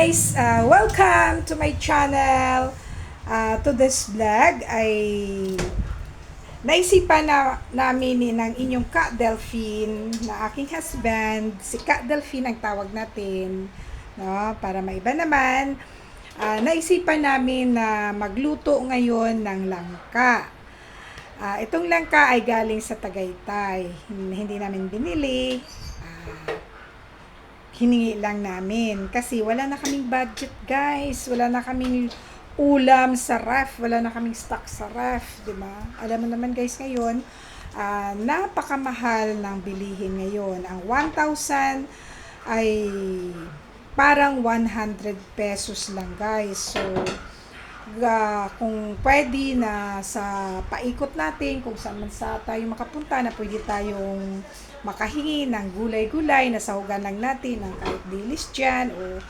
guys! Uh, welcome to my channel. Uh, to this vlog ay naisipan na namin ng inyong Ka Delphine na aking husband. Si Ka Delphine ang tawag natin. No? Para maiba naman. Uh, naisipan namin na magluto ngayon ng langka. Ah, itong langka ay galing sa Tagaytay. Hindi, hindi namin binili. Ah, hiningi lang namin. Kasi wala na kaming budget, guys. Wala na kaming ulam sa ref. Wala na kaming stock sa ref. di ba? Alam mo naman, guys, ngayon, ah, napakamahal ng bilihin ngayon. Ang 1,000 ay parang 100 pesos lang, guys. So, ga, kung pwede na sa paikot natin, kung saan man sa tayo makapunta, na pwede tayong makahingi ng gulay-gulay na sahugan lang natin ng kahit dilis dyan o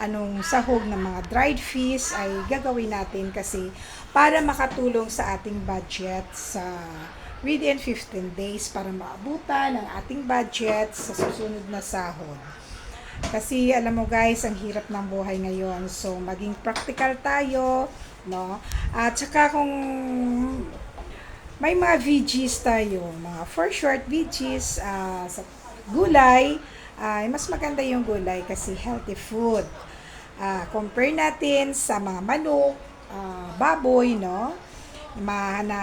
anong sahog ng mga dried fish ay gagawin natin kasi para makatulong sa ating budget sa within 15 days para maabutan ang ating budget sa susunod na sahod. Kasi alam mo guys, ang hirap ng buhay ngayon. So maging practical tayo, no? At saka kung may mga veggies tayo, mga for short veggies ah, sa gulay, ay mas maganda yung gulay kasi healthy food. Ah, compare natin sa mga manok, ah, baboy, no? Ma na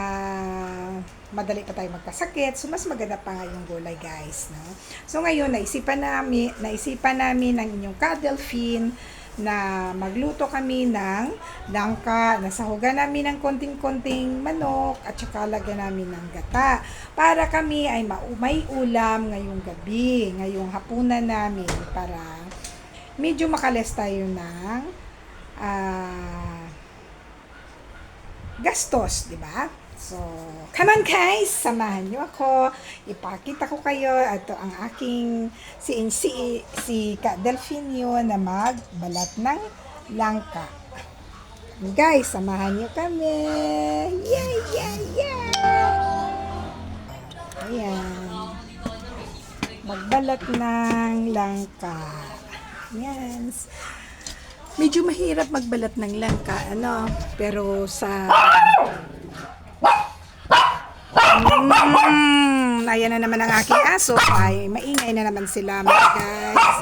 madali pa tayo magkasakit. So, mas maganda pa nga yung gulay, guys, no? So, ngayon, naisipan namin, naisipan namin ng inyong ka-delphine na magluto kami ng langka. Nasahugan namin ng konting-konting manok at saka lagyan namin ng gata. Para kami ay ma- may ulam ngayong gabi, ngayong hapunan namin para medyo makales tayo ng ah, gastos, di ba? So, come on guys, samahan niyo ako. Ipakita ko kayo ito ang aking si si si Ka Delfinio na magbalat ng langka. Guys, samahan niyo kami. Yeah, yeah, yeah. Ayan. Magbalat ng langka. Yan. Medyo mahirap magbalat ng langka, ano, pero sa Mm, ayan na naman ang aking aso. Ay, maingay na naman sila mga guys.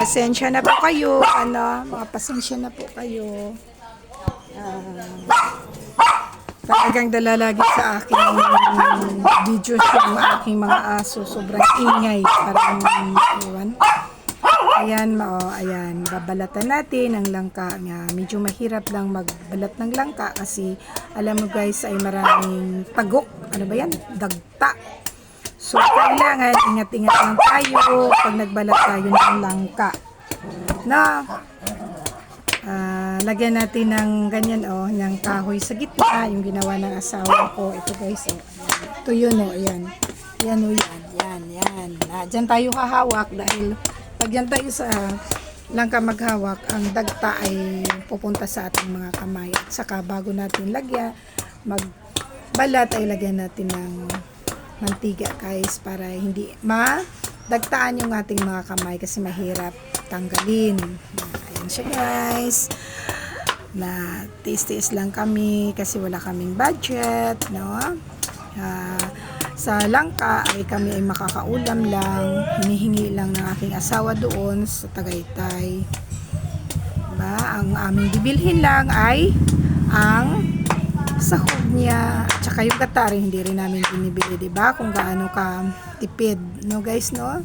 Pasensya na po kayo. Ano, mga pasensya na po kayo. Ah, talagang dala lagi sa aking videos yung aking mga aso. Sobrang ingay. Parang, iwan. Ayan, ma, oh, ayan. Babalatan natin ang langka nga. Medyo mahirap lang magbalat ng langka kasi alam mo guys ay maraming pagok. Ano ba yan? Dagta. So, kailangan ingat-ingat lang tayo pag nagbalat tayo ng langka. Na, ah, lagyan natin ng ganyan, oh, ng kahoy sa gitna, yung ginawa ng asawa ko. Ito guys, oh. Ito yun, oh, ayan. Yan, oh, yan, yan, yan. Ah, dyan tayo hahawak dahil pag yan tayo sa langka maghawak, ang dagta ay pupunta sa ating mga kamay. At saka bago natin lagyan, magbalat ay lagyan natin ng mantiga guys para hindi madagtaan yung ating mga kamay kasi mahirap tanggalin. Ayan siya guys. Na tiis-tiis lang kami kasi wala kaming budget, no? Ah, sa langka ay kami ay makakaulam lang. Hinihingi lang ng aking asawa doon sa Tagaytay. Diba? Ang aming bibilhin lang ay ang sahog niya. At saka yung katari, hindi rin namin binibili. Diba? Kung gaano ka tipid. No guys, no?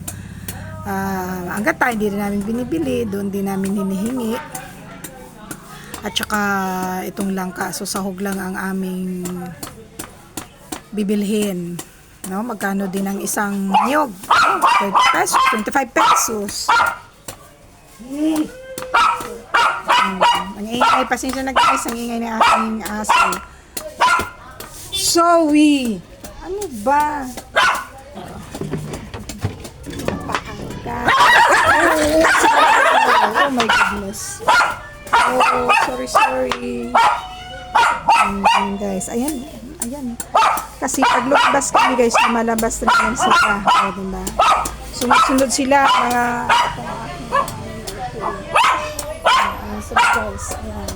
Ah, ang gata, hindi rin namin binibili. Doon din namin hinihingi. At saka itong langka. So sahog lang ang aming bibilhin. No, magkano din ang isang niyog? Oh, 30 pesos, 25 pesos. Hmm. Ang ingay, pasensya na guys, ang ingay ng aking aso. Zoe! Ano ba? Oh, oh my goodness. Oh, sorry, sorry. Ayan, guys. Ayan, ayan. Kasi pag lumabas kami guys, lumalabas na naman sila. O, diba? Sunod-sunod sila, mga guys. Ayan.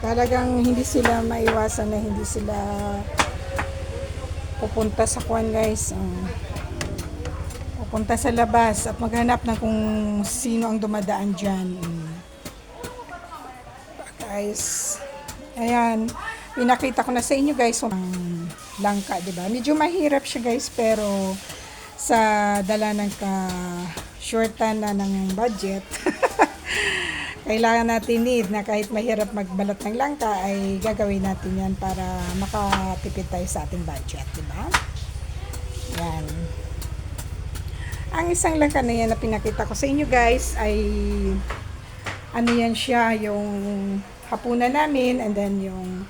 Talagang hindi sila maiwasan na hindi sila pupunta sa kwan guys. Um, pupunta sa labas at maghanap ng kung sino ang dumadaan dyan. Mm. Guys, ayan, pinakita ko na sa inyo guys ang langka, di ba? Medyo mahirap siya guys, pero sa dala ng ka shortan na ng budget, kailangan natin need na kahit mahirap magbalot ng langka ay gagawin natin yan para makatipid tayo sa ating budget, di ba? Yan. Ang isang langka na yan na pinakita ko sa inyo guys ay ano yan siya, yung hapunan namin and then yung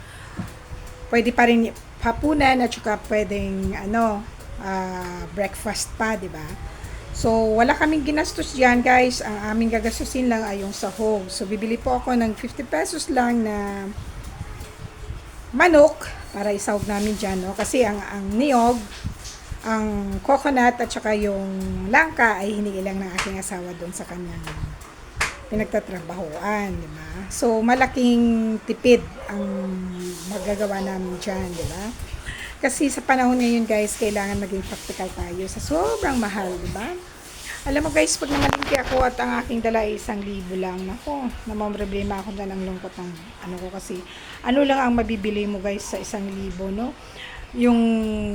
pwede pa rin hapunan at saka pwedeng ano, ah, breakfast pa, di ba? So, wala kaming ginastos diyan, guys. Ang aming gagastusin lang ay yung sahog. So, bibili po ako ng 50 pesos lang na manok para isahog namin dyan, no? Kasi ang, ang niyog, ang coconut at saka yung langka ay hinihi lang ng aking asawa doon sa kanyang pinagtatrabahoan, di ba? So, malaking tipid ang magagawa namin dyan, di ba? Kasi sa panahon ngayon, guys, kailangan maging practical tayo sa sobrang mahal, di ba? Alam mo guys, pag namalingki ako at ang aking dala ay isang libo lang, nako, namamroblema ako na ng lungkot ng ano ko kasi, ano lang ang mabibili mo guys sa isang libo, no? Yung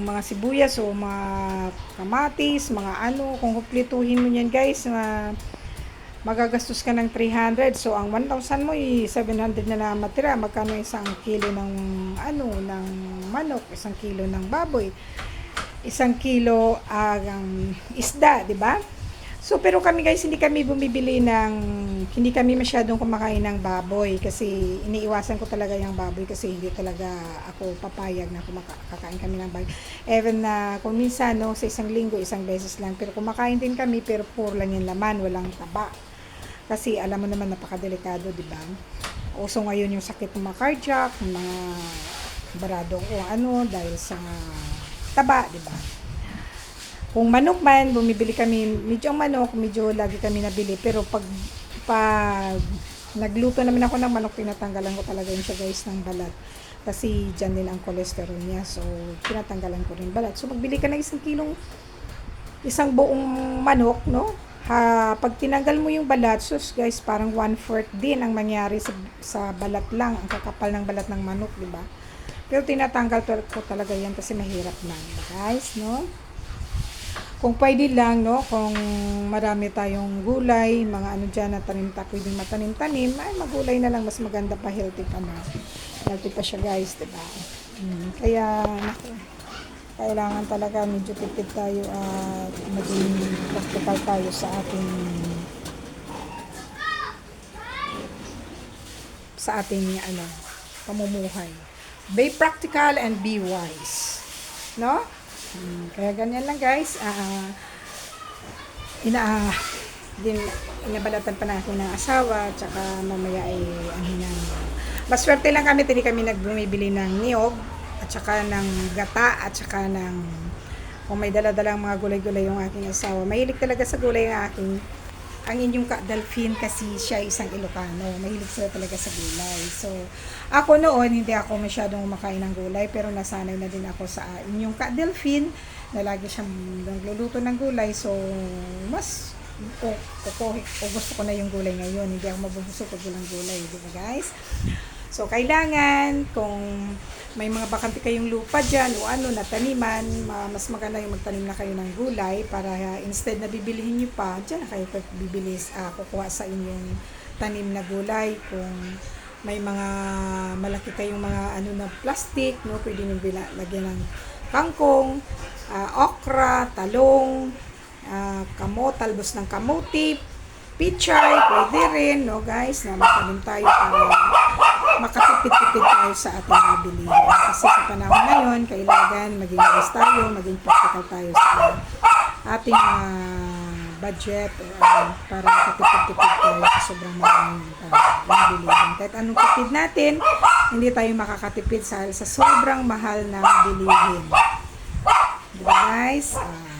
mga sibuyas o mga kamatis, mga ano, kung kumpletuhin mo yan guys, na magagastos ka ng 300. So, ang 1,000 mo, ay 700 na na matira. Magkano isang kilo ng, ano, ng manok, isang kilo ng baboy, isang kilo ang isda, di ba? So, pero kami guys, hindi kami bumibili ng, hindi kami masyadong kumakain ng baboy kasi iniiwasan ko talaga yung baboy kasi hindi talaga ako papayag na kumaka- kakain kami ng baboy. Even na kung minsan, no, sa isang linggo, isang beses lang, pero kumakain din kami, pero puro lang yung laman, walang taba. Kasi alam mo naman, napakadelikado, di ba? Uso ngayon yung sakit ng mga cardiac, mga barado o ano, dahil sa taba, di ba? Kung manok man, bumibili kami, medyo manok, medyo lagi kami nabili. Pero pag, pag nagluto naman ako ng manok, tinatanggalan ko talaga yun siya guys ng balat. Kasi dyan din ang cholesterol niya. So, tinatanggalan ko rin balat. So, magbili ka ng isang kilong, isang buong manok, no? Ha, pag tinanggal mo yung balat, sus guys, parang one-fourth din ang mangyari sa, sa balat lang, ang kakapal ng balat ng manok, di ba? Pero tinatanggal ko talaga yan kasi mahirap na, guys, no? kung pwede lang, no, kung marami tayong gulay, mga ano dyan na tanim ta, pwedeng matanim-tanim, ay magulay na lang, mas maganda pa, healthy pa na. Healthy pa siya guys, diba? Hmm, kaya, naku, kailangan talaga medyo tipid tayo at maging practical tayo sa ating sa ating ano pamumuhay. Be practical and be wise. No? Hmm, kaya ganyan lang guys. Ah, ina din inabalatan pa natin ng asawa tsaka mamaya ay ano na maswerte lang kami hindi kami nagbumibili ng niyog at saka ng gata at saka ng kung may dala-dalang mga gulay-gulay yung aking asawa mahilig talaga sa gulay ang aking ang inyong ka-Delphine kasi siya isang Ilocano. Mahilig sila talaga sa gulay. So, ako noon, hindi ako masyadong kumakain ng gulay, pero nasanay na din ako sa inyong ka-Delphine na lagi siyang nagluluto ng gulay. So, mas o, o, o gusto ko na yung gulay ngayon. Hindi ako mabubusog pag walang gulay. Di ba guys? So, kailangan kung may mga bakante kayong lupa dyan o ano na taniman, ma- mas maganda yung magtanim na kayo ng gulay para uh, instead na bibilihin nyo pa, dyan na kayo bibili, uh, kukuha sa inyong tanim na gulay. Kung may mga malaki kayong mga ano na plastic, no, pwede nyo bila, lagyan ng kangkong, ah, okra, talong, ah, kamo, talbos ng kamuti, pichay, pwede rin, no guys, na magtanim tayo para makatipid-tipid tayo sa ating nabilihan. Kasi sa panahon ngayon, kailangan maging wise tayo, maging practical tayo sa ating ah, budget uh, para makatipid-tipid tayo sa sobrang maraming uh, nabilihan. Kahit anong tipid natin, hindi tayo makakatipid sa, sa sobrang mahal na bilihin. Diba guys? Ah,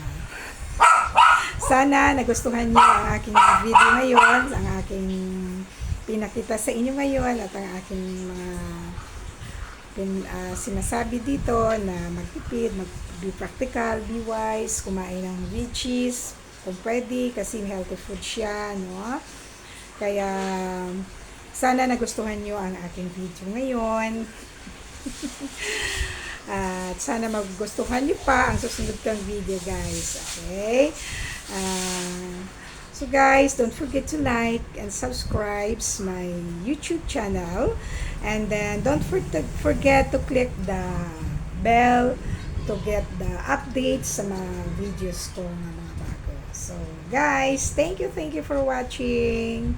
sana nagustuhan niyo ang aking video ngayon, ang aking pinakita sa inyo ngayon at ang aking mga pin, ah, sinasabi dito na magtipid, mag be practical, be wise, kumain ng veggies, kung pwede, kasi healthy food siya, no? Kaya, sana nagustuhan nyo ang aking video ngayon. At sana magustuhan nyo pa ang susunod kong video, guys. Okay? Ah, so, guys, don't forget to like and subscribe my YouTube channel. And then, don't for- forget to click the bell to get the updates sa mga videos ko na mga bago. So, guys, thank you, thank you for watching.